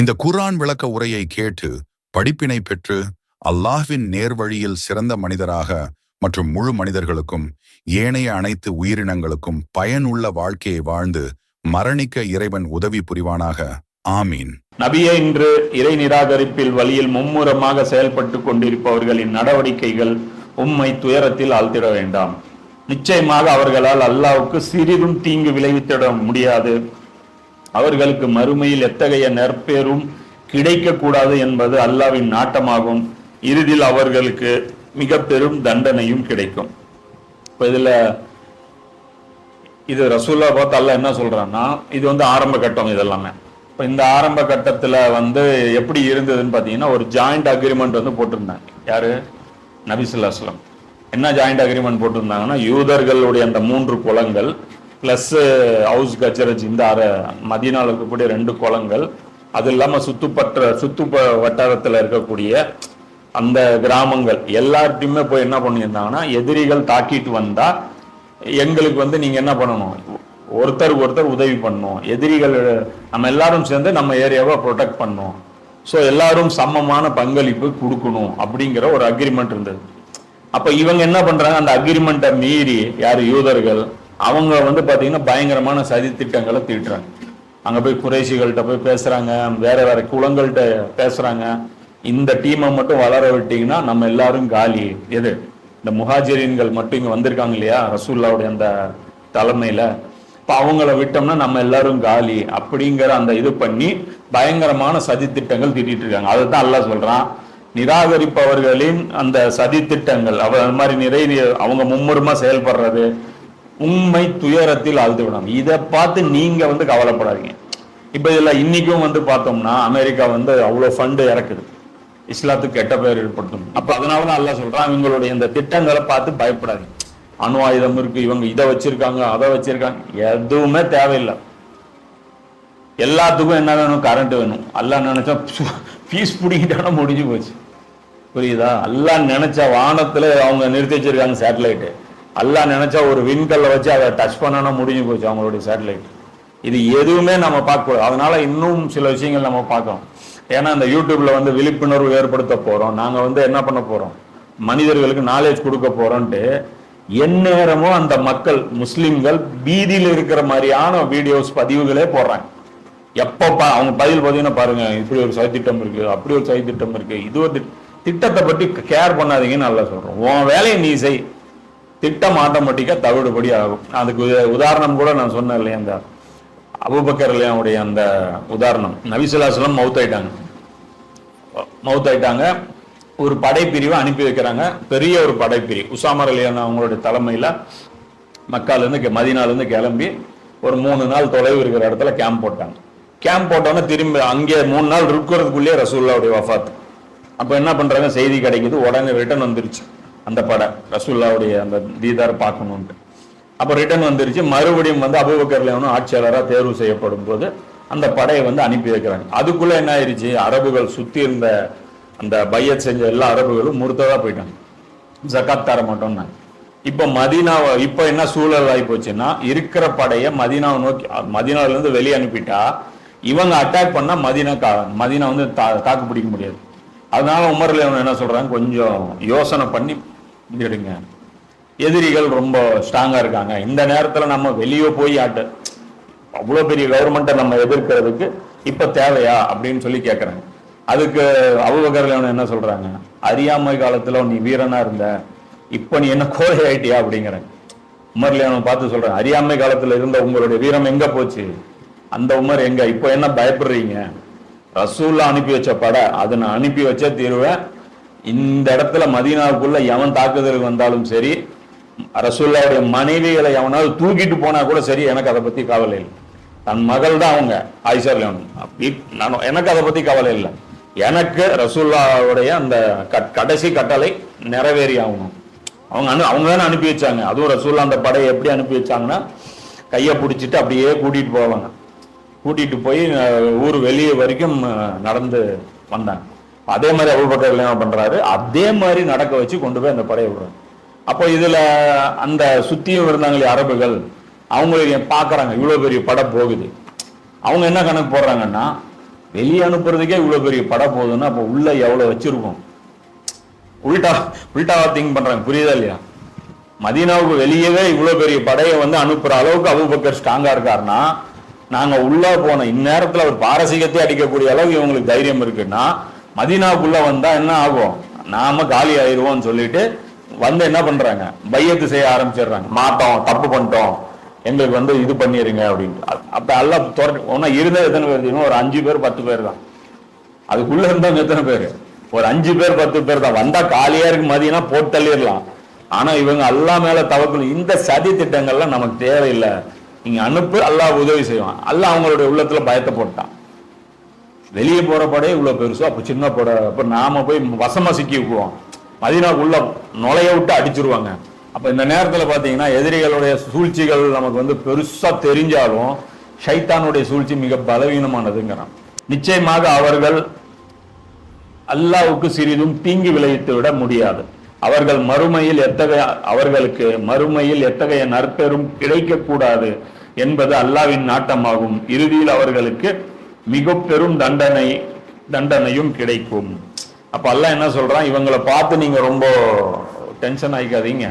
இந்த குர்ஆன் விளக்க உரையை கேட்டு படிப்பினை பெற்று அல்லாஹ்வின் நேர்வழியில் சிறந்த மனிதராக மற்றும் முழு மனிதர்களுக்கும் ஏனைய அனைத்து உயிரினங்களுக்கும் பயனுள்ள வாழ்க்கையை வாழ்ந்து மரணிக்க இறைவன் உதவி புரிவானாக. ஆமீன். நபியே இன்று இறை நிராகரிப்பில் வழியில் மும்முரமாக செயல்பட்டு கொண்டிருப்பவர்களின் நடவடிக்கைகள் உம்மை துயரத்தில் ஆழ்த்திட வேண்டாம். நிச்சயமாக அவர்களால் அல்லாவுக்கு சிறிதும் தீங்கு விளைவித்திட முடியாது. அவர்களுக்கு மறுமையில் எத்தகைய நற்பேரும் கிடைக்கக்கூடாது என்பது அல்லாவின் நாட்டமாகும். இறுதியில் அவர்களுக்கு மிக பெரும் தண்டனையும் கிடைக்கும். இப்போ இதுல இது ரசூல்லா பார்த்து அல்லாஹ் என்ன சொல்றான்னா இது வந்து ஆரம்ப கட்டம் இதெல்லாமே. இப்போ இந்த ஆரம்ப கட்டத்துல வந்து எப்படி இருந்ததுன்னு பார்த்தீங்கன்னா ஒரு ஜாயிண்ட் அக்ரிமெண்ட் வந்து போட்டிருந்தாங்க. யாரு? நபிசுல்லாஸ்லம் என்ன ஜாயிண்ட் அக்ரிமெண்ட் போட்டிருந்தாங்கன்னா யூதர்களுடைய அந்த மூன்று குளங்கள் பிளஸ் ஹவுஸ் uh, கஜரஜ் இந்த அர மதியனால இருக்கக்கூடிய ரெண்டு குளங்கள். அது இல்லாமல் சுத்துப்பற்ற சுத்து வட்டாரத்தில் இருக்கக்கூடிய அந்த கிராமங்கள் எல்லார்ட்டையுமே போய் என்ன பண்ணியிருந்தாங்கன்னா எதிரிகள் தாக்கிட்டு வந்தால் எங்களுக்கு வந்து நீங்கள் என்ன பண்ணணும்? ஒருத்தருக்கு ஒருத்தர் உதவி பண்ணணும். எதிரிகள் நம்ம எல்லாரும் சேர்ந்து நம்ம ஏரியாவை ப்ரொடெக்ட் பண்ணணும். ஸோ எல்லாரும் சமமான பங்களிப்பு கொடுக்கணும் அப்படிங்கிற ஒரு அக்ரிமெண்ட் இருந்தது. அப்போ இவங்க என்ன பண்ணுறாங்க அந்த அக்ரிமெண்ட்டை மீறி யார் யூதர்கள் அவங்க வந்து பார்த்தீங்கன்னா பயங்கரமான சதி திட்டங்களை தீட்டுறாங்க. அங்கே போய் குறைசிகள்கிட்ட போய் பேசுகிறாங்க வேற வேற குளங்கள்கிட்ட பேசுகிறாங்க இந்த டீமை மட்டும் வளர விட்டீங்கன்னா நம்ம எல்லாரும் காலி. எது? இந்த முஹாஜிரின்கள் மட்டும் இங்கே வந்திருக்காங்க இல்லையா? ரசூல்லாவுடைய அந்த தலைமையில். இப்போ அவங்கள விட்டோம்னா நம்ம எல்லாரும் காலி அப்படிங்கிற அந்த இது பண்ணி பயங்கரமான சதி திட்டங்கள் தீட்டிட்டு இருக்காங்க. அதுதான் அல்லாஹ் சொல்கிறான் நிராகரிப்பவர்களின் அந்த சதி திட்டங்கள் அவ அது மாதிரி நிறைய அவங்க மும்முரமாக செயல்படுறது உண்மை துயரத்தில் அழுதுவிடும் இதை பார்த்து நீங்க வந்து கவலைப்படாதீங்க. இப்ப இதுல இன்னைக்கும் வந்து பார்த்தோம்னா அமெரிக்கா வந்து அவ்வளவு ஃபண்டு இறக்குது. இஸ்லாத்துக்கு கெட்ட பெயர் ஏற்படுத்தும். அப்ப அதனால தான் அல்லாஹ் சொல்றான் இவங்களுடைய இந்த திட்டங்களை பார்த்து பயப்படாதீங்க. அணு ஆயுதம் இருக்கு இவங்க இதை வச்சிருக்காங்க அதை வச்சிருக்காங்க. எதுவுமே தேவையில்லை. எல்லாத்துக்கும் என்ன வேணும்? கரண்ட் வேணும். எல்லாம் நினைச்சா ஃபீஸ் பிடிக்கிட்டான முடிஞ்சு போச்சு. புரியுதா? எல்லாம் நினைச்சா வானத்துல அவங்க நிறுத்தி வச்சிருக்காங்க சேட்டலைட்டு அல்லா நினைச்சா ஒரு விண்கல்ல வச்சு அதை டச் பண்ணனா முடிஞ்சு போச்சு அவங்களுடைய சேட்டலைட் இது எதுவுமே நம்ம பார்க்கக்கூடாது அதனால இன்னும் சில விஷயங்கள் நம்ம பார்க்கணும். ஏன்னா இந்த யூடியூப்ல வந்து விழிப்புணர்வு ஏற்படுத்த போறோம். நாங்க வந்து என்ன பண்ண போறோம்? மனிதர்களுக்கு நாலேஜ் கொடுக்க போறோம்ட்டு எந்நேரமும் அந்த மக்கள் முஸ்லிம்கள் பீதியில் இருக்கிற மாதிரியான வீடியோஸ் பதிவுகளே போடுறாங்க. எப்போ பா- அவங்க பதில் பார்த்தீங்கன்னா பாருங்க இப்படி ஒரு சதித்திட்டம் இருக்கு அப்படி ஒரு சதித்திட்டம் இருக்கு. இது ஒரு திட்டத்தை பற்றி கேர் பண்ணாதீங்கன்னு நல்லா சொல்றோம் உன் வேலையை நீ செய். திட்டம் ஆட்டோமேட்டிக்காக தவிடுபடி ஆகும். அதுக்கு உத- உதாரணம் கூட நான் சொன்னேன் இல்லையா அந்த அபுபக்கர் இல்லையாவுடைய அந்த உதாரணம். நபிசுல்லாஸ்லம் மவுத் ஆயிட்டாங்க மவுத் ஆயிட்டாங்க ஒரு படைப்பிரிவை அனுப்பி வைக்கிறாங்க. பெரிய ஒரு படைப்பிரிவு. உசாமர் அலியான அவங்களுடைய தலைமையில் மக்கள்லேருந்து மதினாலேருந்து கிளம்பி ஒரு மூணு நாள் தொலைவு இருக்கிற இடத்துல கேம்ப் போட்டாங்க. கேம்ப் போட்டோன்னே திரும்பி அங்கே மூணு நாள் இருக்கிறதுக்குள்ளேயே ரசூல்லாவுடைய வஃபாத் அப்போ என்ன பண்ணுறாங்க செய்தி கிடைக்குது. உடனே ரிட்டர்ன் வந்துருச்சு. அந்த படை ரசூல்லாவுடைய அந்த தீதார் பார்க்கணுன்ட்டு அப்போ ரிட்டர்ன் வந்துருச்சு. மறுபடியும் வந்து அபுபக்கர்ல ஆட்சியாளராக தேர்வு செய்யப்படும் போது அந்த படையை வந்து அனுப்பி வைக்கிறாங்க. அதுக்குள்ளே என்ன ஆயிருச்சு? அரபுகள் சுற்றி இருந்த அந்த பையத் செஞ்ச எல்லா அரபுகளும் முறுத்ததாக போயிட்டாங்க. ஜகாத் தர மாட்டோம்னாங்க. இப்போ மதீனாவை இப்போ என்ன சூழல் ஆகி போச்சுன்னா இருக்கிற படையை மதீனாவை நோக்கி மதினாவிலேருந்து வெளியே அனுப்பிட்டா இவங்க அட்டாக் பண்ணால் மதீனா கா மதீனா வந்து தா- தாக்கு பிடிக்க முடியாது. அதனால உமர்ல என்ன சொல்கிறாங்க கொஞ்சம் யோசனை பண்ணி எடுங்க. எதிரிகள் ரொம்ப ஸ்ட்ராங்கா இருக்காங்க. இந்த நேரத்துல நம்ம வெளியே போய் ஆட்டு அவ்வளோ பெரிய கவர்மெண்ட்டை நம்ம எதிர்க்கிறதுக்கு இப்ப தேவையா அப்படின்னு சொல்லி கேக்குறாங்க. அதுக்கு அபுபக்கர்ல என்ன சொல்றாங்க? அறியாமை காலத்துல நீ வீரனா இருந்த இப்ப நீ என்ன கோழை ஆயிட்டியா அப்படிங்கிறேன் உமர்லியானவன் பார்த்து சொல்றேன் அறியாமை காலத்துல இருந்த உங்களுடைய வீரம் எங்க போச்சு? அந்த உமர் எங்க? இப்போ என்ன பயப்படுறீங்க? ரசூலில் அனுப்பி வச்ச படை அதை நான் அனுப்பி வச்சே தீருவேன் இந்த இடத்துல மதீனாவுக்குள்ள எவன் தாக்குதலுக்கு வந்தாலும் சரி ரசூல்லாவுடைய மனைவிகளை எவனாவது தூக்கிட்டு போனா கூட சரி எனக்கு அதை பத்தி கவலை இல்லை. தன் மகள் தான் அவங்க ஆயிஷா நான் எனக்கு அதை பத்தி கவலை இல்லை. எனக்கு ரசூல்லாவுடைய அந்த கட்- கடைசி கட்டளை நிறைவேறி ஆகணும். அவங்க அனு அவங்க தானே அனுப்பி வச்சாங்க. அதுவும் ரசூல்லா அந்த படையை எப்படி அனுப்பி வச்சாங்கன்னா கையை பிடிச்சிட்டு அப்படியே கூட்டிட்டு போவாங்க. கூட்டிட்டு போய் ஊர் வெளியே வரைக்கும் நடந்து வந்தாங்க. அதே மாதிரி அபுபக்கர் என்ன பண்றாரு. அதே மாதிரி நடக்க வச்சு கொண்டு போய் அந்த படையை விடுறாங்க அப்போ இதுல அந்த சுத்தியும் இருந்தாங்களே அரபுகள் அவங்களுக்கு பாக்குறாங்க இவ்வளவு பெரிய படம் போகுது. அவங்க என்ன கணக்கு போடுறாங்கன்னா வெளியே அனுப்புறதுக்கே இவ்வளவு பெரிய படம் போகுதுன்னா அப்போ உள்ள எவ்வளவு வச்சிருக்கோம் உல்டா உல்டாவா திங்க் பண்றாங்க. புரியுதா இல்லையா? மதீனாவுக்கு வெளியவே இவ்வளவு பெரிய படையை வந்து அனுப்புற அளவுக்கு அபுபக்கர் ஸ்ட்ராங்கா இருக்காருன்னா நாங்க உள்ள போன இந்நேரத்துல ஒரு பாரசீகத்தை அடிக்கக்கூடிய அளவுக்கு இவங்களுக்கு தைரியம் இருக்குன்னா மதீனாவுக்குள்ள வந்தா என்ன ஆகும்? நாம காலி ஆயிடுவோம்னு சொல்லிட்டு வந்து என்ன பண்றாங்க? பையத்து செய்ய ஆரம்பிச்சிடுறாங்க. மாட்டோம் தப்பு பண்ணிட்டோம். எங்களுக்கு வந்து இது பண்ணிருங்க அப்படின்ட்டு. அப்ப எல்லாம் துரட்டு ஒன்னா இருந்தது எத்தனை பேர் ஒரு அஞ்சு பேர் பத்து பேர் தான். அதுக்குள்ள இருந்தவங்க எத்தனை பேர்? ஒரு அஞ்சு பேர் பத்து பேர் தான். வந்தா காலியா இருக்கு மதியனா போட்டு தள்ளிடலாம். ஆனா இவங்க அல்லா மேல தவக்கல் இந்த சதி திட்டங்கள்லாம் நமக்கு தேவையில்லை. நீங்க அனுப்பு அல்லாஹ் உதவி செய்வான். அல்லாஹ் அவங்களுடைய உள்ளத்துல பயத்தை போட்டான். வெளியே போற படே இவ்வளவு பெருசோ அப்ப சின்ன படம் அப்ப நாம போய் வசமா சிக்கி விக்குவோம் மதினாக்குள்ள நுழைய விட்டு அடிச்சிருவாங்க. அப்ப இந்த நேரத்துல பாத்தீங்கன்னா எதிரிகளுடைய சூழ்ச்சிகள் நமக்கு வந்து பெருசா தெரிஞ்சாலும் ஷைத்தானுடைய சூழ்ச்சி மிக பலவீனமானதுங்கிறான். நிச்சயமாக அவர்கள் அல்லாவுக்கு சிறிதும் தீங்கு விளைவித்து விட முடியாது. அவர்கள் மறுமையில் எத்தகைய அவர்களுக்கு மறுமையில் எத்தகைய நற்பெரும் கிடைக்கக்கூடாது என்பது அல்லாவின் நாட்டமாகும். இறுதியில் அவர்களுக்கு மிக பெரும் தண்டனை தண்டனையும் கிடைக்கும். அப்ப எல்லாம் என்ன சொல்றான்? இவங்களை பார்த்து நீங்க ரொம்ப டென்ஷன் ஆகிக்காதீங்க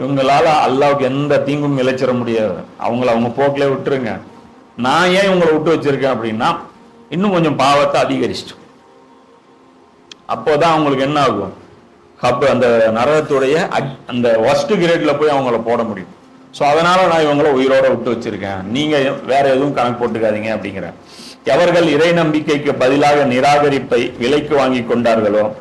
இவங்களால அல்லாவுக்கு எந்த தீங்கும் இழைச்சிட முடியாது. அவங்கள அவங்க போக்கிலே விட்டுருங்க. நான் ஏன் இவங்களை விட்டு வச்சிருக்கேன் அப்படின்னா இன்னும் கொஞ்சம் பாவத்தை அதிகரிச்சிட்டோம் அப்போதான் அவங்களுக்கு என்ன ஆகும்? அப்ப அந்த நரகத்துடைய அந்த ஒஸ்ட் கிரேட்ல போய் அவங்கள போட முடியும். ஸோ அதனால நான் இவங்கள உயிரோட விட்டு வச்சிருக்கேன். நீங்க வேற எதுவும் கணக்கு போட்டுக்காதீங்க அப்படிங்கிறேன் எவர்கள் இறை நம்பிக்கைக்கு பதிலாக நிராகரிப்பை விலைக்கு வாங்கி கொண்டார்களோ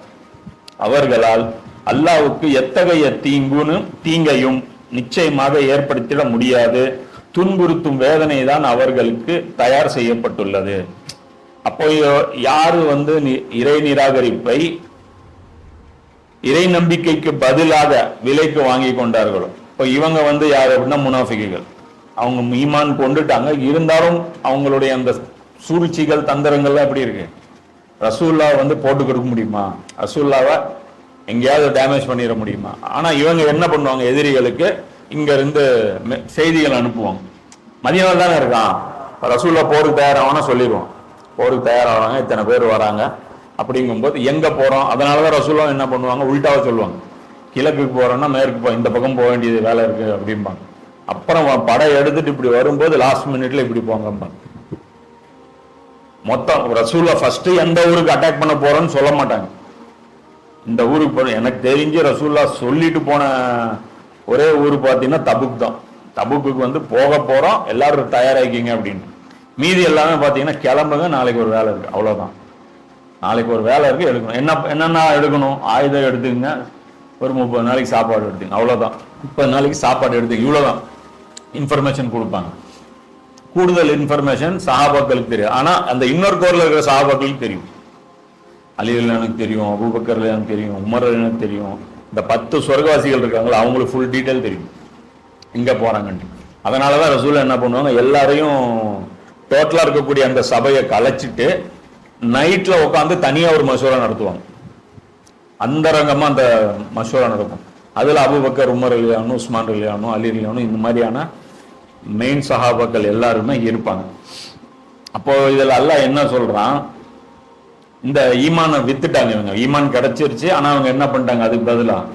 அவர்களால் அல்லாவுக்கு எத்தகைய தீங்குன்னு தீங்கையும் நிச்சயமாக ஏற்படுத்திட முடியாது. துன்புறுத்தும் வேதனை தான் அவர்களுக்கு தயார் செய்யப்பட்டுள்ளது. அப்போ யாரு வந்து நி- இறை நிராகரிப்பை இறை நம்பிக்கைக்கு பதிலாக விலைக்கு வாங்கி கொண்டார்களோ? இப்போ இவங்க வந்து யார் அப்படின்னா முனாஃபிகைகள் அவங்க ஈமான் கொண்டுட்டாங்க. இருந்தாலும் அவங்களுடைய அந்த சூழ்ச்சிகள் தந்திரங்கள்லாம் எப்படி இருக்கு? ரசூல்லா வந்து போட்டு கொடுக்க முடியுமா? ரசூல்லாவை எங்கேயாவது டேமேஜ் பண்ணிட முடியுமா? ஆனால் இவங்க என்ன பண்ணுவாங்க? எதிரிகளுக்கு இங்கேருந்து மெ- செய்திகள் அனுப்புவாங்க. மதியம் தானே இருக்கான். ரசூல்லா போருக்கு தயாராகனா சொல்லிடுவோம் போருக்கு தயாராகிறாங்க இத்தனை பேர் வராங்க. அப்படிங்கும்போது எங்கே போகிறோம் அதனால தான் ரசூல்லா என்ன பண்ணுவாங்க? உள்டாவை சொல்லுவாங்க. கிழக்குக்கு போகிறோன்னா மேற்கு போ இந்த பக்கம் போக வேண்டியது வேலை இருக்குது அப்படிம்பாங்க. அப்புறம் படம் எடுத்துட்டு இப்படி வரும்போது லாஸ்ட் மினிட்ல இப்படி போங்கம்பாங்க. மொத்தம் ரசூல்லா ஃபர்ஸ்ட் எந்த ஊருக்கு அட்டாக் பண்ண போறோம்னு சொல்ல மாட்டாங்க. இந்த ஊருக்கு போற எனக்கு தெரிஞ்சு ரசூல்லா சொல்லிட்டு போன ஒரே ஊர் பார்த்தீங்கன்னா தபுக் தான். தபுக்கு வந்து போக போறோம் எல்லாரும் தயாராகிக்கிங்க அப்படின்னு. மீதி எல்லாமே பார்த்தீங்கன்னா கிளம்புங்க நாளைக்கு ஒரு வேலை இருக்கு அவ்வளோதான் நாளைக்கு ஒரு வேலை இருக்கு எடுக்கணும். என்ன என்னென்ன எடுக்கணும்? ஆயுதம் எடுத்துக்கங்க ஒரு முப்பது நாளைக்கு சாப்பாடு எடுத்துங்க அவ்வளோதான் முப்பது நாளைக்கு சாப்பாடு எடுத்துங்க இவ்வளோதான் இன்ஃபர்மேஷன் கொடுப்பாங்க. கூடுதல் இன்ஃபர்மேஷன் சஹாபாக்களுக்கு தெரியும். ஆனா அந்த இன்னொரு கோரில் இருக்கிற சஹாபாக்களுக்கு தெரியும். அலிகள் எனக்கு தெரியும் அபுபக்கர்ல எனக்கு தெரியும் உமர் எனக்கு தெரியும். இந்த பத்து சொர்க்கவாசிகள் இருக்காங்களா அவங்களுக்கு ஃபுல் டீட்டெயில் தெரியும். எங்க போறாங்கன்ட்டு. அதனாலதான் ரசூல் என்ன பண்ணுவாங்க எல்லாரையும் டோட்டலா இருக்கக்கூடிய அந்த சபையை கலைச்சிட்டு நைட்ல உட்காந்து தனியா ஒரு மசூரா நடத்துவாங்க. அந்தரங்கமா அந்த மசூரா நடக்கும். அதுல அபுபக்கர் உமர் அலியானும் உஸ்மான் அலியானும் அலி அலியானும் இந்த மாதிரியான மெயின் சஹாபாக்கள் எல்லாருமே இருப்பாங்க. அப்போ இதில் அல்லாஹ் என்ன சொல்றான்? இந்த ஈமானை வித்துட்டாங்க இவங்க. ஈமான் கிடைச்சிருச்சு ஆனா அவங்க என்ன பண்ணிட்டாங்க? அதுக்கு பதிலா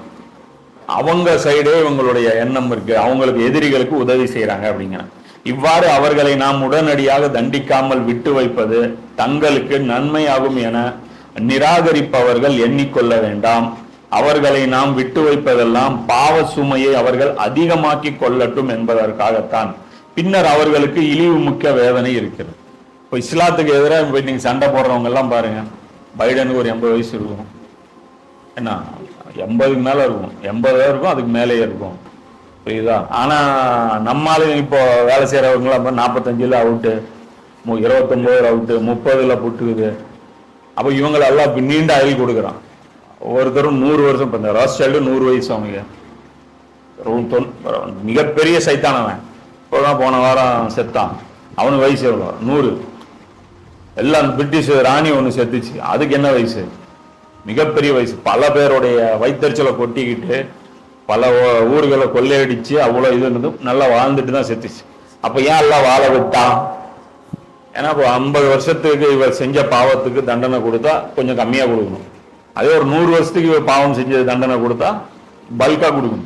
அவங்க சைடே இவங்களுடைய எண்ணம் இருக்கு. அவங்களுக்கு எதிரிகளுக்கு உதவி செய்கிறாங்க அப்படிங்கிற. இவ்வாறு அவர்களை நாம் உடனடியாக தண்டிக்காமல் விட்டு வைப்பது தங்களுக்கு நன்மையாகும் என நிராகரிப்பவர்கள் எண்ணிக்கொள்ள வேண்டாம். அவர்களை நாம் விட்டு வைப்பதெல்லாம் பாவ சுமையை அவர்கள் அதிகமாக்கி கொள்ளட்டும் என்பதற்காகத்தான். பின்னர் அவர்களுக்கு இழிவு முக்கிய வேதனை இருக்கிறது. இப்போ இஸ்லாத்துக்கு எதிராக போய் நீங்கள் சண்டை போடுறவங்க எல்லாம் பாருங்க. பைடனுக்கு ஒரு எண்பது வயசு இருக்கும். என்ன? எண்பதுக்கு மேலே இருக்கும். எண்பது இருக்கும் அதுக்கு மேலேயே இருக்கும். புரியுதா? ஆனால் நம்மளால இப்போ வேலை செய்கிறவங்களாம் நாற்பத்தஞ்சில் அவுட்டு இருபத்தொன்பது அவுட்டு முப்பதில் புட்டுக்குது. அப்போ இவங்களை எல்லாம் நீண்ட ஆயுள் கொடுக்குறான். ஒவ்வொருத்தரும் நூறு வருஷம் இப்போ இந்த நூறு வயசு அவங்க ரொம்ப தொன்- மிகப்பெரிய சைத்தானவன். இப்போதான் போன வாரம் செத்தான். அவனுக்கு வயசு எவ்வளோ? நூறு. எல்லாம் பிரிட்டிஷ் ராணி ஒன்று செத்துச்சு. அதுக்கு என்ன வயசு? மிகப்பெரிய வயசு. பல பேருடைய வைத்தறிச்சலை கொட்டிக்கிட்டு பல ஊர்களை கொள்ளையடிச்சு அவ்வளோ இது இருந்ததும் நல்லா வாழ்ந்துட்டு தான் செத்துச்சு. அப்போ ஏன் எல்லாம் வாழ விட்டான்? ஏன்னா இப்போ ஐம்பது வருஷத்துக்கு இவர் செஞ்ச பாவத்துக்கு தண்டனை கொடுத்தா கொஞ்சம் கம்மியாக கொடுக்கணும். அதே ஒரு நூறு வருஷத்துக்கு பாவம் செஞ்ச தண்டனை கொடுத்தா பல்காக கொடுக்கும்.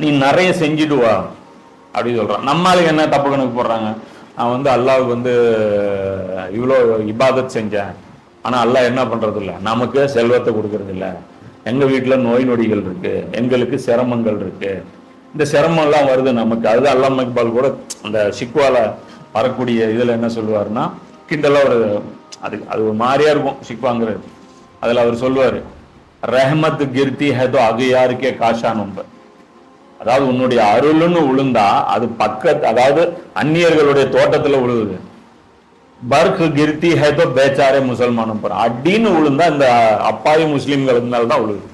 நீ நிறைய செஞ்சுட்டு வா அப்படின்னு சொல்றான். நம்மளுக்கு என்ன தப்பு கணக்கு போடுறாங்க? நான் வந்து அல்லாவுக்கு வந்து இவ்வளோ இபாதத் செஞ்சேன். ஆனால் அல்லாஹ் என்ன பண்ணுறது இல்லை நமக்கு செல்வத்தை கொடுக்கறது இல்லை எங்கள் வீட்டில் நோய் நொடிகள் இருக்கு. எங்களுக்கு சிரமங்கள் இருக்கு. இந்த சிரமம்லாம் வருது நமக்கு. அது அல்லாஹ் இக்பால் கூட அந்த சிக்வால வரக்கூடிய இதில் என்ன சொல்லுவாருன்னா கிண்டலாக ஒரு அது அது ஒரு மாதிரியா இருக்கும் சிக்வாங்கிறது. அதுல அவர் சொல்லுவாரு ரஹமத் கிர்தி ஹெதோ அகையாருக்கே காஷா நம்ப அதாவது உன்னுடைய அருள்னு விழுந்தா அது பக்கத்து அதாவது அந்நியர்களுடைய தோட்டத்துல உழுவுது. பர்க் கிர்த்தி ஹேதோ பேச்சாரே முசல்மானும் போற அடின்னு விழுந்தா இந்த அப்பாவி முஸ்லீம்களுக்கு இருந்தால்தான் தான்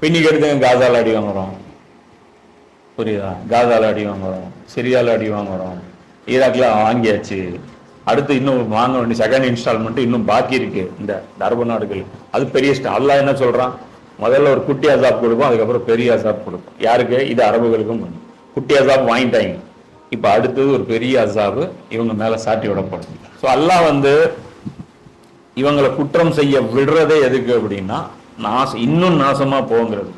பின்னிக்கு எடுத்துங்க காசால அடி வாங்குறோம். புரியுதா? காசால அடி வாங்குறோம். சிரியால அடி வாங்குறோம். ஈராக்ல வாங்கியாச்சு. அடுத்து இன்னும் வாங்க வேண்டிய செகண்ட் இன்ஸ்டால்மெண்ட் இன்னும் பாக்கி இருக்கு. இந்த அரபு நாடுகள். அது பெரிய அல்லா என்ன சொல்றான்? முதல்ல ஒரு குட்டி அசாப் கொடுக்கும் அதுக்கப்புறம் பெரிய அசாப் கொடுக்கும் யாருக்கு? இது அரபுகளுக்கும் குட்டி அசாப் வாங்கிட்டாங்க. இப்ப அடுத்தது ஒரு பெரிய அசாபு இவங்க மேல சாட்டி விடப்படும். ஸோ அல்லாஹ் வந்து இவங்களை குற்றம் செய்ய விடுறதே எதுக்கு அப்படின்னா நாசம் இன்னும் நாசமா போங்கிறது.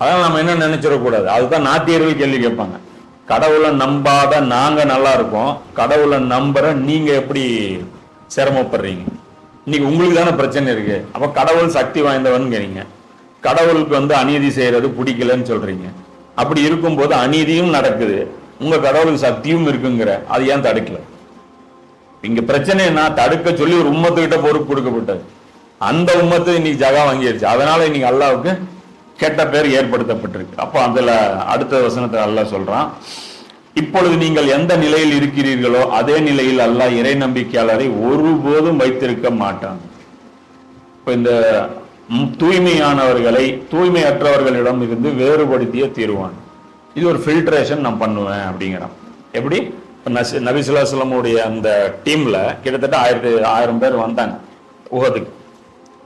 அதான் நம்ம என்ன நினைச்சிடக்கூடாது? அதுதான் நாத்தியர்கள் கேள்வி கேட்பாங்க. கடவுளை நம்பாத நாங்க நல்லா இருக்கோம். கடவுளை நம்புற நீங்க எப்படி சிரமப்படுறீங்க? இன்னைக்கு உங்களுக்கு தானே பிரச்சனை இருக்கு. அப்ப கடவுள் சக்தி வாய்ந்தவன் கடவுளுக்கு வந்து அநீதி செய்யறது பிடிக்கலன்னு சொல்றீங்க. அப்படி இருக்கும்போது அநீதியும் நடக்குது. உங்க கடவுளுக்கு சக்தியும் இருக்குங்கிற அது ஏன் தடுக்கல? இங்க பிரச்சனை என்ன தடுக்க சொல்லி ஒரு உம்மத்துக்கிட்ட பொறுப்பு கொடுக்கப்பட்டது. அந்த உம்மத்து இன்னைக்கு ஜகா வாங்கிருச்சு அதனால இன்னைக்கு அல்லாவுக்கு கெட்ட பேர் ஏற்படுத்தப்பட்டிருக்கு. அப்போ அதில் அடுத்த வசனத்தை அல்லாஹ் சொல்கிறான் இப்பொழுது நீங்கள் எந்த நிலையில் இருக்கிறீர்களோ அதே நிலையில் அல்லாஹ் இறை நம்பிக்கையாளரை ஒருபோதும் வைத்திருக்க மாட்டான். இப்போ இந்த தூய்மையானவர்களை தூய்மையற்றவர்களிடம் இருந்து வேறுபடுத்திய தீர்வான். இது ஒரு ஃபில்ட்ரேஷன் நான் பண்ணுவேன் அப்படிங்கிறான். எப்படி? இப்ப அந்த டீம்ல கிட்டத்தட்ட ஆயிரத்தி ஆயிரம் பேர் வந்தாங்க. உகதுக்கு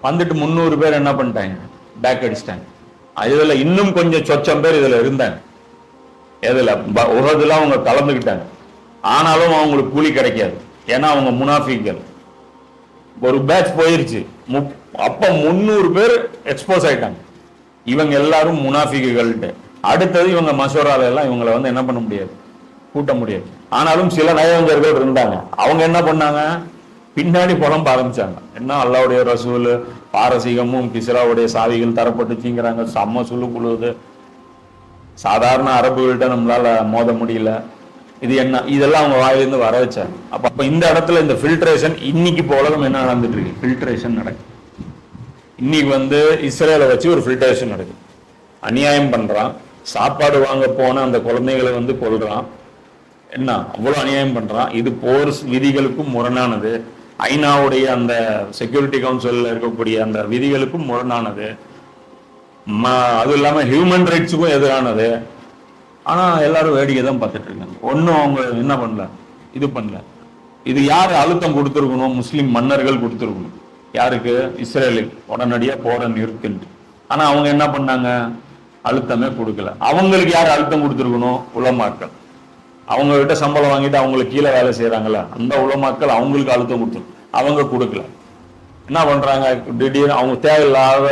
வந்துட்டு முந்நூறு பேர் என்ன பண்ணிட்டாங்க? பேக் அடிச்சிட்டாங்க. இதுல இன்னும் கொஞ்சம் சொச்சம் பேர் இதுல இருந்தாங்க. எதுல? ப- அவங்க கலந்துக்கிட்டாங்க. ஆனாலும் அவங்களுக்கு கூலி கிடைக்காது. ஏன்னா அவங்க முனாஃபிக்கள். ஒரு பேட்ச் போயிருச்சு. முப்- அப்ப முந்நூறு பேர் எக்ஸ்போஸ் ஆயிட்டாங்க. இவங்க எல்லாரும் முனாஃபிக்குகள்ட்டு. அடுத்தது இவங்க மசோரால எல்லாம் இவங்களை வந்து என்ன பண்ண முடியாது? கூட்ட முடியாது. ஆனாலும் சில நயவஞ்சர்கள் இருந்தாங்க. அவங்க என்ன பண்ணாங்க? பின்னாடி புலம்ப ஆரம்பிச்சாங்க. என்ன அல்லாவுடைய ரசூல் பாரசீகமும் கிஸ்ராவுடைய சாவிகள் தரப்பட்டுச்சுங்கிறாங்க. செம்ம சுழு குழுது சாதாரண அரபுகள்கிட்ட நம்மளால மோத முடியல. இது என்ன? இதெல்லாம் அவங்க வாயிலிருந்து வர வச்சாங்க அப்ப அப்ப இந்த இடத்துல இந்த ஃபில்ட்ரேஷன் இன்னைக்கு இப்போ உலகம் என்ன நடந்துட்டு இருக்கு? ஃபில்ட்ரேஷன் நடக்குது இன்னைக்கு வந்து இஸ்ரேலை வச்சு ஒரு ஃபில்ட்ரேஷன் நடக்குது அநியாயம் பண்றான். சாப்பாடு வாங்க போன அந்த குழந்தைகளை வந்து கொள்றான் என்ன? அவ்வளவு அநியாயம் பண்றான். இது போர் விதிகளுக்கும் முரணானது. ஐநாவுடைய அந்த செக்யூரிட்டி கவுன்சிலில் இருக்கக்கூடிய அந்த விதிகளுக்கும் முரணானது. ம- அதுவும் இல்லாமல் ஹியூமன் ரைட்ஸுக்கும் எதிரானது. ஆனால் எல்லாரும் வேடிக்கை தான் பார்த்துட்டு இருக்காங்க. ஒன்றும் அவங்க என்ன பண்ணல? இது பண்ணல. இது யார் அழுத்தம் கொடுத்துருக்கணும்? முஸ்லீம் மன்னர்கள் கொடுத்துருக்கணும். யாருக்கு? இஸ்ரேலுக்கு. உடனடியாக போற நிறுத்துன்ட்டு ஆனால் அவங்க என்ன பண்ணாங்க? அழுத்தமே கொடுக்கல. அவங்களுக்கு யார் அழுத்தம் கொடுத்துருக்கணும்? உலமாக்கள். அவங்க கிட்ட சம்பளம் வாங்கிட்டு அவங்களுக்கு கீழே வேலை செய்யறாங்கல்ல அந்த உலமாக்கள் அவங்களுக்கு அழுத்தம் கொடுத்து அவங்க கொடுக்கல. என்ன பண்றாங்க? திடீர்னு அவங்க தேவையில்லாத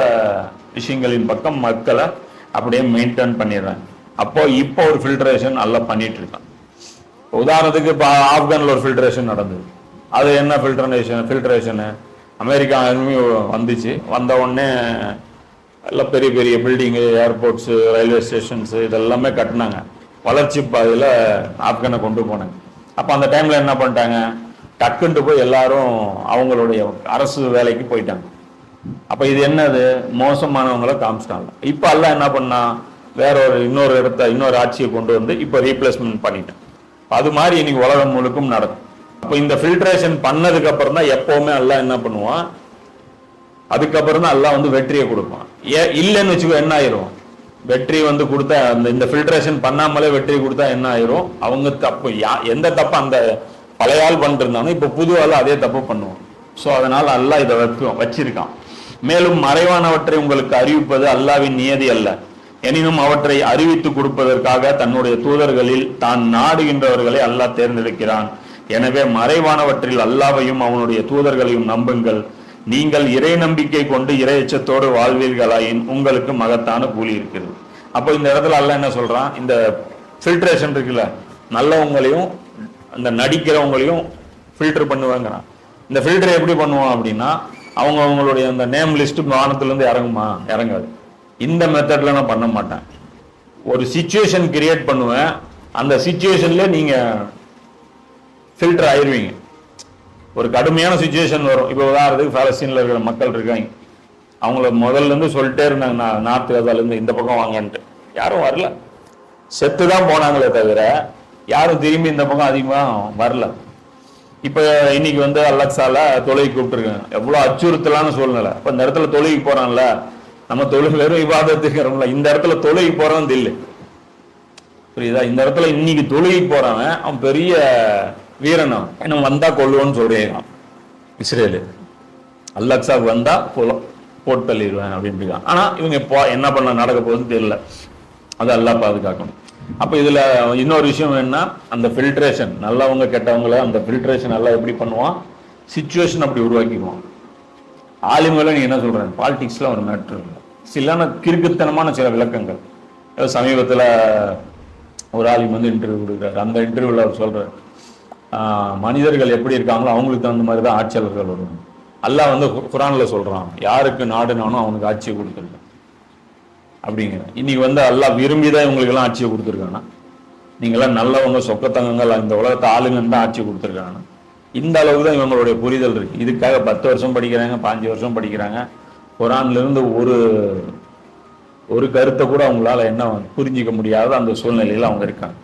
விஷயங்களின் பக்கம் மக்களை அப்படியே மெயின்டைன் பண்ணிடுறாங்க. அப்போ இப்போ ஒரு ஃபில்ட்ரேஷன் நல்லா பண்ணிட்டு இருக்கான் உதாரணத்துக்கு இப்போ ஆப்கானில் ஒரு ஃபில்ட்ரேஷன் நடந்தது. அது என்ன ஃபில்ட்ரேஷன் ஃபில்ட்ரேஷனு அமெரிக்கா வந்துச்சு. வந்த உடனே எல்லாம் பெரிய பெரிய பில்டிங்கு ஏர்போர்ட்ஸு ரயில்வே ஸ்டேஷன்ஸு இதெல்லாமே கட்டினாங்க. வளர்ச்சி பாதையில் ஆப்கானை கொண்டு போனாங்க. அப்போ அந்த டைமில் என்ன பண்ணிட்டாங்க? டக்குன்ட்டு போய் எல்லாரும் அவங்களுடைய அரசு வேலைக்கு போயிட்டாங்க. அப்போ இது என்னது? மோசமானவங்களை காமிச்சிட்டாங்க. இப்போ எல்லாம் என்ன பண்ணா? வேற ஒரு இன்னொரு இடத்த இன்னொரு ஆட்சியை கொண்டு வந்து இப்போ ரீப்ளேஸ்மெண்ட் பண்ணிட்டேன். அது மாதிரி இன்னைக்கு உலகம் முழுக்கும் நடக்கும். அப்போ இந்த ஃபில்ட்ரேஷன் பண்ணதுக்கு அப்புறம் தான் எப்பவுமே எல்லாம் என்ன பண்ணுவான்? அதுக்கப்புறம் தான் எல்லாம் வந்து வெற்றியை கொடுப்பான். ஏ இல்லைன்னு வச்சுக்கோ என்ன ஆயிரும்? வெற்றி வந்து கொடுத்தா அந்த இந்த ஃபில்ட்ரேஷன் பண்ணாமலே வெற்றி கொடுத்தா என்ன ஆயிரும்? அவங்க தப்பு யா எந்த தப்பு அந்த பழைய ஆள் பண்ணிட்டு இப்போ புது ஆள் அதே தப்பு பண்ணுவோம் ஸோ அதனால் அல்லாஹ் இதை வைப்போம் வச்சிருக்கான். மேலும் மறைவானவற்றை உங்களுக்கு அறிவிப்பது அல்லாவின் நியதி அல்ல. எனினும் அவற்றை அறிவித்து கொடுப்பதற்காக தன்னுடைய தூதர்களில் தான் நாடுகின்றவர்களை அல்லாஹ் தேர்ந்தெடுக்கிறான். எனவே மறைவானவற்றில் அல்லாவையும் அவனுடைய தூதர்களையும் நம்புங்கள். நீங்கள் இறை நம்பிக்கை கொண்டு இறை எச்சத்தோடு வாழ்வீர்களாயின் உங்களுக்கு மகத்தான கூலி இருக்குது அப்போ இந்த இடத்துல அல்ல என்ன சொல்றான்? இந்த ஃபில்ட்ரேஷன் இருக்குல்ல நல்லவங்களையும் அந்த நடிக்கிறவங்களையும் ஃபில்டர் பண்ணுவாங்கிறான். இந்த ஃபில்டர் எப்படி பண்ணுவான் அப்படின்னா அவங்க அவங்களுடைய அந்த நேம் லிஸ்ட் வானத்துலேருந்து இறங்குமா? இறங்காது. இந்த மெத்தட்ல நான் பண்ண மாட்டேன். ஒரு சுச்சுவேஷன் கிரியேட் பண்ணுவேன். அந்த சுச்சுவேஷன்ல நீங்க ஃபில்டர் ஆயிருவீங்க. ஒரு கடுமையான சுச்சுவேஷன் வரும். இப்போ உதாரணத்துக்கு பாலஸ்தீன்ல இருக்கிற மக்கள் இருக்காங்க. அவங்கள முதல்ல இருந்து சொல்லிட்டே இருந்தாங்க நான் நார்த் கதாலேருந்து இந்த பக்கம் வாங்கன்ட்டு. யாரும் வரல. செத்து தான் போனாங்களே தவிர யாரும் திரும்பி இந்த பக்கம் அதிகமாக வரல. இப்போ இன்னைக்கு வந்து அலெக்சால தொழுகை கூப்பிட்டுருக்காங்க. எவ்வளோ அச்சுறுத்தலான சூழ்நிலை. இப்போ இந்த இடத்துல தொழுகை போகிறான்ல நம்ம தொழில் வெறும் விவாதத்துக்கிறோம்ல இந்த இடத்துல தொழுகி போகிறான் தில்லு. புரியுதா? இந்த இடத்துல இன்னைக்கு தொழுகை போகிறவன் அவன் பெரிய வீரனா? அவன் என்ன வந்தா கொள்ளுவோன்னு சொல்றேன். இஸ்ரேலு. அல்லக்ஸாவுக்கு வந்தா போல போட்டு தள்ளிடுவேன் அப்படின்னு ஆனா இவங்க இப்போ என்ன பண்ண நடக்க போகுதுன்னு தெரியல. அது எல்லாம் பாதுகாக்கணும். அப்ப இதுல இன்னொரு விஷயம் என்ன அந்த ஃபில்ட்ரேஷன் நல்லவங்க கெட்டவங்கள அந்த ஃபில்ட்ரேஷன் எல்லாம் எப்படி பண்ணுவான்? சுச்சுவேஷன் அப்படி உருவாக்கிடுவான் ஆளுமையில நீ என்ன சொல்கிறேன் பாலிடிக்ஸ்ல ஒரு மேட்ரு சிலான கிறுக்குத்தனமான சில விளக்கங்கள். சமீபத்தில் சமீபத்துல ஒரு ஆலிம் வந்து இன்டர்வியூ கொடுக்குறாரு. அந்த இன்டர்வியூல அவர் சொல்றாரு. மனிதர்கள் எப்படி இருக்காங்களோ அவங்களுக்கு தகுந்த மாதிரி தான் ஆட்சியாளர்கள் வருவாங்க அல்லாஹ் வந்து கு- சொல்கிறான் யாருக்கு நாடுனானோ அவனுக்கு ஆட்சியை கொடுத்துருக்கான் அப்படிங்கிற இன்னைக்கு வந்து அல்லாஹ் விரும்பி தான் இவங்களுக்கெல்லாம் ஆட்சியை கொடுத்துருக்கானா? நீங்களாம் நல்லவங்க சொக்கத்தங்கங்கள் இந்த உலகத்தை ஆளுங்கன்னு தான் ஆட்சி கொடுத்துருக்காங்க இந்த அளவுக்கு தான் இவங்களுடைய புரிதல் இருக்குது இதுக்காக பத்து வருஷம் படிக்கிறாங்க பாஞ்சு வருஷம் படிக்கிறாங்க. குரான்லேருந்து ஒரு ஒரு கருத்தை கூட அவங்களால என்ன புரிஞ்சிக்க முடியாத அந்த சூழ்நிலையில் அவங்க இருக்காங்க.